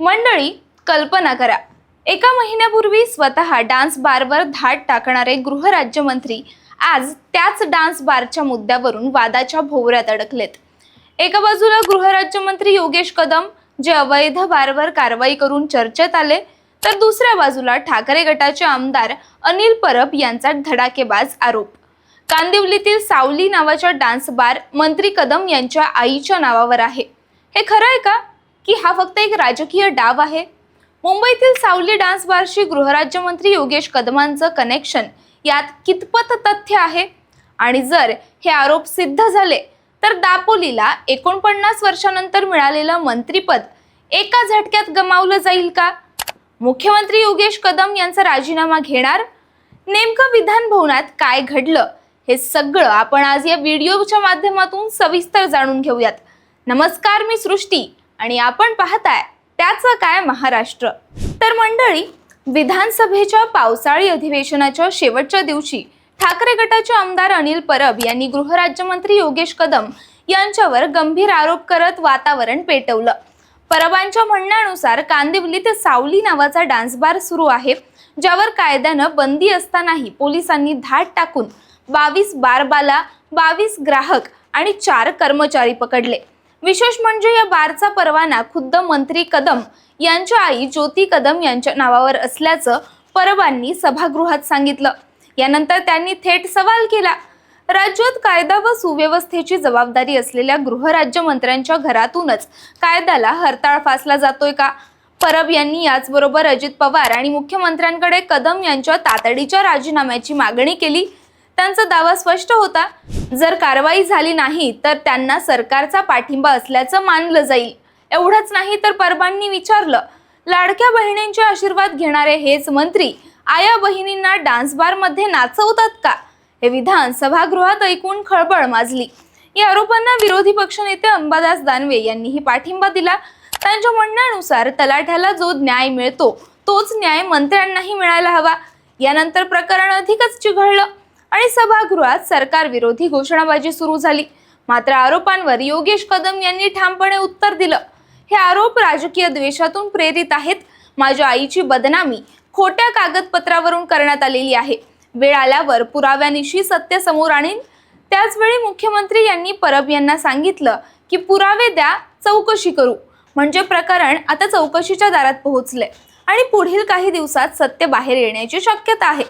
मंडळी कल्पना करा. एका महिन्यापूर्वी स्वतः डान्स बारवर धाड टाकणारे गृहराज्यमंत्री आज त्याच डान्स बारच्या मुद्द्यावरून वादाच्या भोवऱ्यात अडकलेत. एका बाजूला गृहराज्यमंत्री योगेश कदम जे अवैध बारवर कारवाई करून चर्चेत आले तर दुसऱ्या बाजूला ठाकरे गटाचे आमदार अनिल परब यांचा धडाकेबाज आरोप. कांदिवलीतील सावली नावाच्या डान्स बार मंत्री कदम यांच्या आईच्या नावावर आहे. हे खरं आहे का? की हा फक्त एक राजकीय डाव आहे. मुंबईतील सावली डान्स बारशी गृहराज्यमंत्री योगेश कदमांचं कनेक्शन यात कितपत तथ्य आहे? आणि जर हे आरोप सिद्ध झाले तर दापोलीला एकोणपन्नास वर्षानंतर मिळालेलं मंत्रीपद एका झटक्यात गमावलं जाईल का? मुख्यमंत्री योगेश कदम यांचा राजीनामा घेणार? नेमकं विधान भवनात काय घडलं? हे सगळं आपण आज या व्हिडिओच्या माध्यमातून सविस्तर जाणून घेऊयात. नमस्कार मी सृष्टी. आणि आपण पाहताय त्याचं काय महाराष्ट्र. तर मंडळी विधानसभेच्या पावसाळी अधिवेशनाच्या शेवटच्या दिवशी ठाकरे गटाचे आमदार अनिल परब यांनी गृहराज्यमंत्री योगेश कदम यांच्यावर गंभीर आरोप करत वातावरण पेटवलं. परबांच्या म्हणण्यानुसार कांदिवलीत सावली नावाचा डान्स बार सुरू आहे ज्यावर कायद्यानं बंदी असतानाही पोलिसांनी धाड टाकून बावीस बारबाला बावीस ग्राहक आणि चार कर्मचारी पकडले. विशेष म्हणजे या बारचा परवाना खुद्द मंत्री कदम यांच्या आई ज्योती कदम यांच्या नावावर असल्याचं परबांनी सभागृहात सांगितलं. यानंतर त्यांनी थेट सवाल केला. राज्यात कायदा व सुव्यवस्थेची जबाबदारी असलेल्या गृहराज्यमंत्र्यांच्या घरातूनच कायद्याला हरताळ फासला जातोय का? परब यांनी याचबरोबर अजित पवार आणि मुख्यमंत्र्यांकडे कदम यांच्या तातडीच्या राजीनाम्याची मागणी केली. त्यांचा दावा स्पष्ट होता जर कारवाई झाली नाही तर त्यांना सरकारचा पाठिंबा असल्याचं मानलं जाईल. एवढंच नाही तर परबांनी विचारलं लाडक्या बहिणींचे आशीर्वाद घेणारे हेच मंत्री आया बहिणींना डान्स बारमध्ये नाचवतात का? हे विधान सभागृहात ऐकून खळबळ माजली. या आरोपांना विरोधी पक्षनेते अंबादास दानवे यांनीही पाठिंबा दिला. त्यांच्या म्हणण्यानुसार तलाठ्याला जो न्याय मिळतो तोच न्याय मंत्र्यांनाही मिळायला हवा. यानंतर प्रकरण अधिकच चिघळलं. आणि सभागृहात सरकार विरोधी घोषणाबाजी सुरू झाली. मात्र आरोपांवर योगेश कदम यांनी ठामपणे उत्तर दिलं. हे आरोप राजकीय द्वेषातून प्रेरित आहेत. माझ्या आईची बदनामी खोट्या कागदपत्रावरून करण्यात आलेली आहे. वेळ आल्यावर पुराव्यानिशी सत्य समोर आणीन. त्याचवेळी मुख्यमंत्री यांनी परब यांना सांगितलं की पुरावे द्या चौकशी करू. म्हणजे प्रकरण आता चौकशीच्या दारात पोहोचले आणि पुढील काही दिवसात सत्य बाहेर येण्याची शक्यता आहे.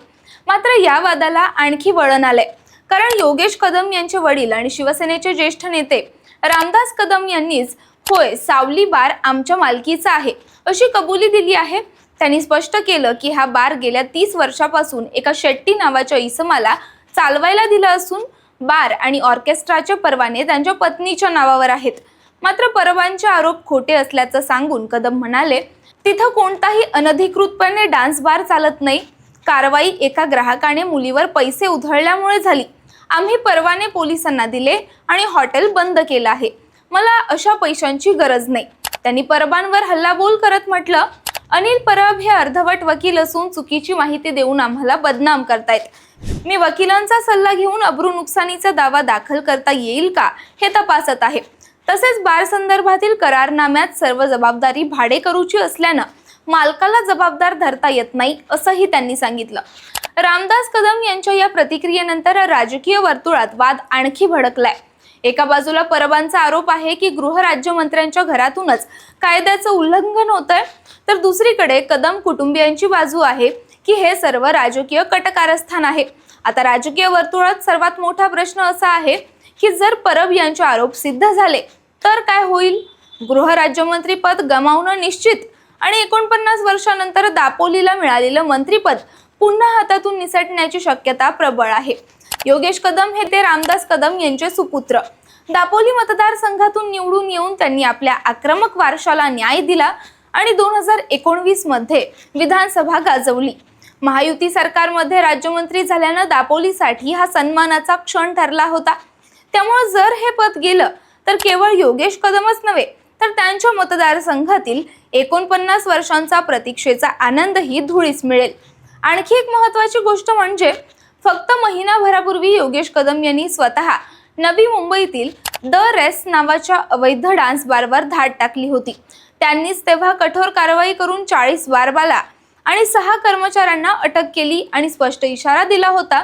मात्र या वादाला आणखी वळण आलंय. कारण योगेश कदम यांचे वडील आणि शिवसेनेचे ज्येष्ठ नेते रामदास कदम यांनीच होय सावली बार आमच्या मालकीचा आहे अशी कबुली दिली आहे. त्यांनी स्पष्ट केलं की हा बार गेल्या तीस वर्षापासून एका शेट्टी नावाच्या इसमाला चालवायला दिला असून बार आणि ऑर्केस्ट्राचे परवाने त्यांच्या पत्नीच्या नावावर आहेत. मात्र परवांचे आरोप खोटे असल्याचं सांगून कदम म्हणाले तिथं कोणताही अनधिकृतपणे डान्स बार चालत नाही कारवाई एका ग्राहकाने मुलीवर पैसे उधळल्यामुळे झाली. आम्ही परवाने पोलिसांना दिले आणि हॉटेल बंद केलं आहे. मला अशा पैशांची गरज नाही. त्यांनी परबांवर हल्लाबोल करत म्हटलं अनिल परब हे अर्धवट वकील असून चुकीची माहिती देऊन आम्हाला बदनाम करतायत. मी वकिलांचा सल्ला घेऊन अब्रू नुकसानीचा दावा दाखल करता येईल का हे तपासत आहे. तसेच बार संदर्भातील करारनाम्यात सर्व जबाबदारी भाडेकरूची असल्यानं मालकाला जबाबदार धरता येत नाही असंही त्यांनी सांगितलं. रामदास कदम यांच्या या प्रतिक्रियेनंतर राजकीय वर्तुळात वाद आणखी भडकलाय. एका बाजूला परबांचा आरोप आहे की गृहराज्यमंत्र्यांच्या घरातूनच कायद्याचं उल्लंघन होत आहे तर दुसरीकडे कदम कुटुंबियांची बाजू आहे की हे सर्व राजकीय कटकारस्थान आहे. आता राजकीय वर्तुळात सर्वात मोठा प्रश्न असा आहे की जर परब यांचे आरोप सिद्ध झाले तर काय होईल? गृहराज्यमंत्री पद गमावणं निश्चित? आणि एकोणपन्नास वर्षानंतर दापोलीला मिळालेलं मंत्रीपद पुन्हा हातातून निसटण्याची शक्यता प्रबळ आहे. योगेश कदम हे ते रामदास कदम यांचे सुपुत्र. दापोली मतदारसंघातून निवडून येऊन त्यांनी आपल्या आक्रमक वारशाला न्याय दिला आणि दोन हजार एकोणवीसमध्ये विधानसभा गाजवली. महायुती सरकारमध्ये राज्यमंत्री झाल्यानं दापोलीसाठी हा सन्मानाचा क्षण ठरला होता. त्यामुळे जर हे पद गेलं तर केवळ योगेश कदमच नव्हे तर त्यांच्या मतदारसंघातील एकोणपन्नास वर्षांचा प्रतीक्षेचा आनंदही धुळीस मिळेल. आणखी एक महत्वाची गोष्ट म्हणजे फक्त महिनाभरापूर्वी योगेश कदम यांनी स्वतः नवी मुंबईतील द रेस नावाच्या अवैध डान्स बारवर धाड टाकली होती. त्यांनीच तेव्हा कठोर कारवाई करून चाळीस बारबाला आणि सहा कर्मचाऱ्यांना अटक केली आणि स्पष्ट इशारा दिला होता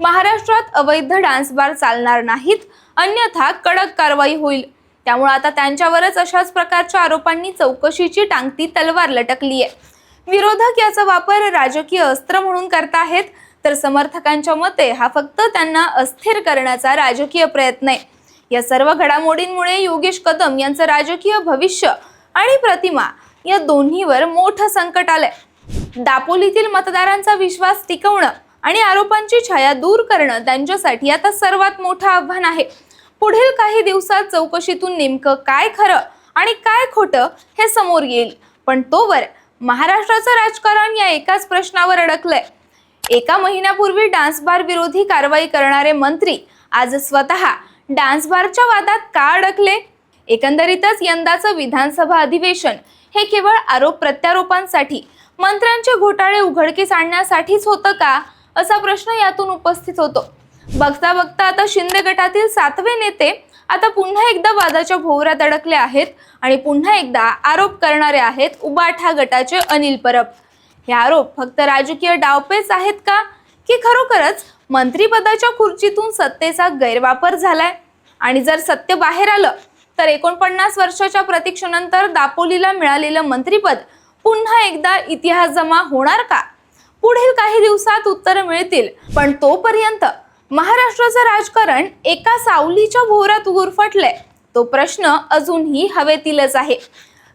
महाराष्ट्रात अवैध डान्स बार चालणार नाहीत अन्यथा कडक कारवाई होईल. त्यामुळे आता त्यांच्यावरच अशाच प्रकारच्या आरोपांनी चौकशीची टांगती तलवार लटकली आहे विरोधक याचा वापर राजकीय अस्त्र म्हणून करताहेत तर समर्थकांच्या मते हा फक्त त्यांना अस्थिर करण्याचा राजकीय प्रयत्न आहे. या सर्व घडामोडींमुळे योगेश कदम यांचं राजकीय भविष्य आणि प्रतिमा या दोन्हीवर मोठं संकट आलंय. दापोलीतील मतदारांचा विश्वास टिकवणं आणि आरोपांची छाया दूर करणं त्यांच्यासाठी आता सर्वात मोठं आव्हान आहे. पुढील काही दिवसात चौकशीतून नेमकं काय खरं आणि काय खोटं हे समोर येईल. पण तोवर महाराष्ट्राचं राजकारण या एकाच प्रश्नावर अडकलंय. एका महिन्यापूर्वी डान्स बार विरोधी कारवाई करणारे मंत्री आज स्वतः डान्स बारच्या वादात का अडकले? एकंदरीतच यंदाचं विधानसभा अधिवेशन हे केवळ आरोप प्रत्यारोपांसाठी मंत्र्यांचे घोटाळे उघडकीस आणण्यासाठीच होतं का? असा प्रश्न यातून उपस्थित होतो. बघता बघता आता शिंदे गटातील सातवे नेते आता पुन्हा एकदा वादाच्या भोवऱ्यात अडकले आहेत आणि पुन्हा एकदा आरोप करणारे आहेत उबाठा गटाचे अनिल परब. हे आरोप फक्त राजकीय डावपेच आहेत का? की खरोखरच मंत्रीपदाच्या खुर्चीतून सत्तेचा गैरवापर झालाय? आणि जर सत्य बाहेर आलं तर एकोणपन्नास वर्षाच्या प्रतीक्षेनंतर दापोलीला मिळालेलं मंत्रीपद पुन्हा एकदा इतिहास जमा होणार का? पुढील काही दिवसात उत्तर मिळतील पण तोपर्यंत महाराष्ट्राचं राजकारण एका सावलीच्या भोवरात गुरफटलंय तो प्रश्न अजूनही हवेतीलच आहे.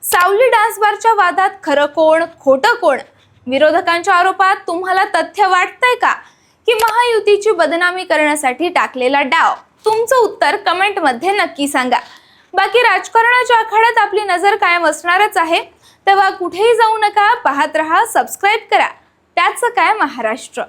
सावली डान्स बारच्या वादात खरं कोण खोटं कोण? विरोधकांच्या आरोपात तुम्हाला तथ्य वाटतंय का? की महायुतीची बदनामी करण्यासाठी टाकलेला डाव? तुमचं उत्तर कमेंटमध्ये नक्की सांगा. बाकी राजकारणाच्या आखाड्यात आपली नजर कायम असणारच आहे. तेव्हा कुठेही जाऊ नका पाहत रहा सबस्क्राईब करा. त्याचं काय महाराष्ट्र?